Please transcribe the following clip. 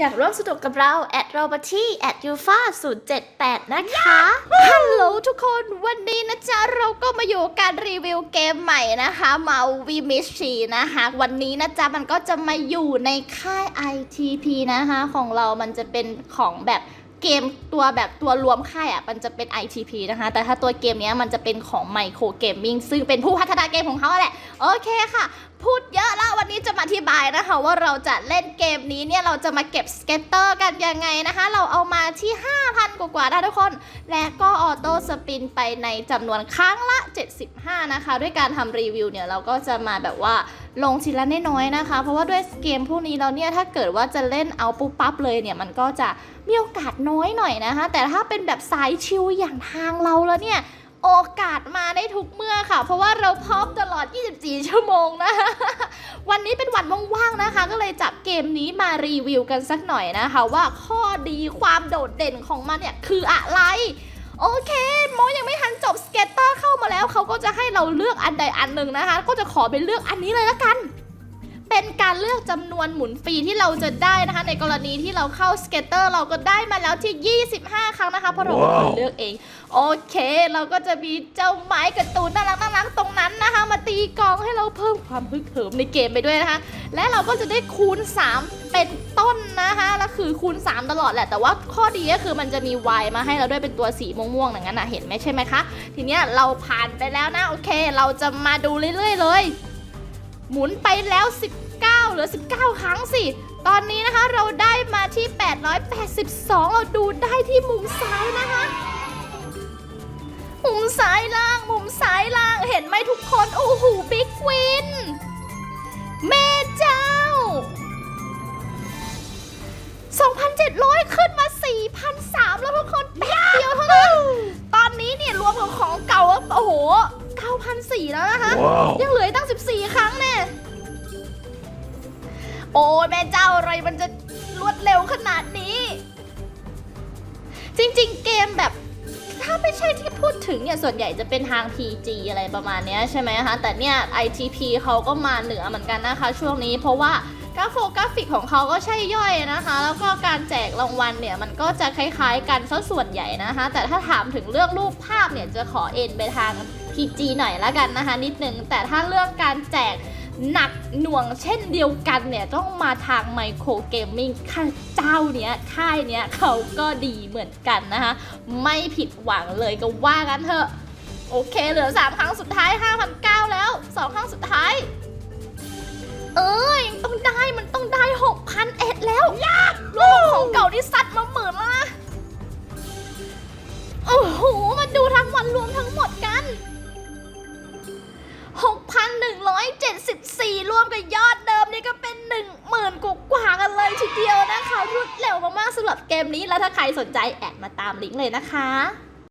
อยากร่วมสนุกกับเราแอดเรามาที่แอดยูฟา078 นะคะ ฮัลโหลทุกคนวันนี้นะจ๊ะ เราก็มาอยู่การรีวิวเกมใหม่นะคะมาวีมิชีนะคะ วันนี้นะจ๊ะ มันก็จะมาอยู่ในค่าย ITP นะคะ ของเรามันจะเป็นของแบบเกมตัวแบบตัวรวมค่ายอะ มันจะเป็น ITP นะคะ แต่ถ้าตัวเกมเนี้ยมันจะเป็นของ Micro Gaming ซึ่งเป็นผู้พัฒนาเกมของเขาแหละ โอเคค่ะพูดเยอะแล้ววันนี้จะมาอธิบายนะคะ ว่าเราจะเล่นเกมนี้เนี่ยเราจะมาเก็บสเก็ตเตอร์กันยังไงนะคะ เราเอามาที่ 5,000 กว่าๆนะทุกคน และก็ออโต้สปินไปในจำนวนครั้งละ 75 นะคะ ด้วยการทำรีวิวเนี่ยเราก็จะมาแบบว่าลงทีละน้อยๆนะคะ เพราะว่าด้วยเกมพวกนี้เราเนี่ยถ้าเกิดว่าจะเล่นเอาปุ๊บปั๊บเลยเนี่ยมันก็จะมีโอกาสน้อยหน่อยนะคะ แต่ถ้าเป็นแบบสายชิลอย่างทางเราแล้วเนี่ย โอกาสมาได้ทุกเมื่อค่ะ เพราะว่าเราพร้อมตลอด 24 ชั่วโมงนะคะวันนี้เป็นวันว่างๆนะคะ ก็เลยจับเกมนี้มารีวิวกันสักหน่อยนะคะ ว่าข้อดีความโดดเด่นของมันเนี่ยคืออะไร โอเคโมยังไม่ทันจบสเก็ตเตอร์เข้ามาแล้ว เขาก็จะให้เราเลือกอันใดอันหนึ่งนะคะ ก็จะขอเป็นเลือกอันนี้เลยละกันเป็นการเลือกจำนวนหมุนฟรีที่เราจะได้นะคะ ในกรณีที่เราเข้าสเก็ตเตอร์เราก็ได้มาแล้วที่ 25 ครั้งนะคะเพราะเราเป็นคนเลือกเอง โอเค เราก็จะมีเจ้าไม้กร์ตูนน่ารักน่ารักตรงนั้นนะคะ มาตีกองให้เราเพิ่มความฮึกเหิมในเกมไปด้วยนะคะ และเราก็จะได้คูณ 3 เป็นต้นนะคะแล้วคือคูณ 3 ตลอดแหละ แต่ว่าข้อดีก็คือมันจะมี Y มาให้เราด้วยเป็นตัวสีม่วงๆอย่างนั้นนะเห็นไหมใช่ไหมคะ ทีเนี้ยเราผ่านไปแล้วนะ โอเค เราจะมาดูเรื่อยๆเลย หมุนไปแล้ว 19 เหลือ 19 ครั้งสิตอนนี้นะคะเราได้มาที่ 882 เราดูได้ที่มุมซ้ายนะคะ มุมซ้ายล่าง มุมซ้ายล่างเห็นไหมทุกคน โอ้โหบิ๊กวินแม่เจ้า 2,700 ขึ้นมา 4,300 แล้วทุกคนแป๊บเดียวเท่านั้น ตอนนี้เนี่ยรวมกับของเก่าแล้วโอ้โห 9,400 แล้วนะคะว้าวยังเหลืออีกตั้ง 14 ครั้งแน่โอ้ยแม่เจ้าอะไรมันจะรวดเร็วขนาดนี้ จริง ๆ เกมแบบถ้า ไม่ใช่ที่พูดถึงเนี่ยส่วนใหญ่จะเป็นทาง PG อะไรประมาณนี้ใช่ไหมคะ แต่เนี่ย ITP เขาก็มาเหนือเหมือนกันนะคะ ช่วงนี้เพราะว่ากราโฟกราฟิกของเขาก็ใช่ย่อยนะคะ แล้วก็การแจกรางวัลเนี่ยมันก็จะคล้ายๆกันซะส่วนใหญ่นะคะ แต่ถ้าถามถึงเรื่องรูปภาพเนี่ยจะขอเอ็นไปทาง PG หน่อยละกันนะคะ นิดนึงแต่ถ้าเรื่องการแจก หนักหน่วงเช่นเดียวกันเนี่ย ต้องมาทางไมโครเกมมิ่งค่าเจ้าเนี้ย ค่ายเนี้ยเขาก็ดีเหมือนกันนะคะ ไม่ผิดหวังเลยก็ว่ากันเถอะ โอเคเหลือ 3 ครั้งสุดท้าย5,900แล้ว 2 ครั้งสุดท้าย แต่ยอดเดิมนี่ก็เป็น10,000กกว่ากันเลยทีเดียวนะคะรวดเร็วมากๆสำหรับเกมนี้แล้วถ้าใครสนใจแอดมาตามลิงก์เลยนะคะ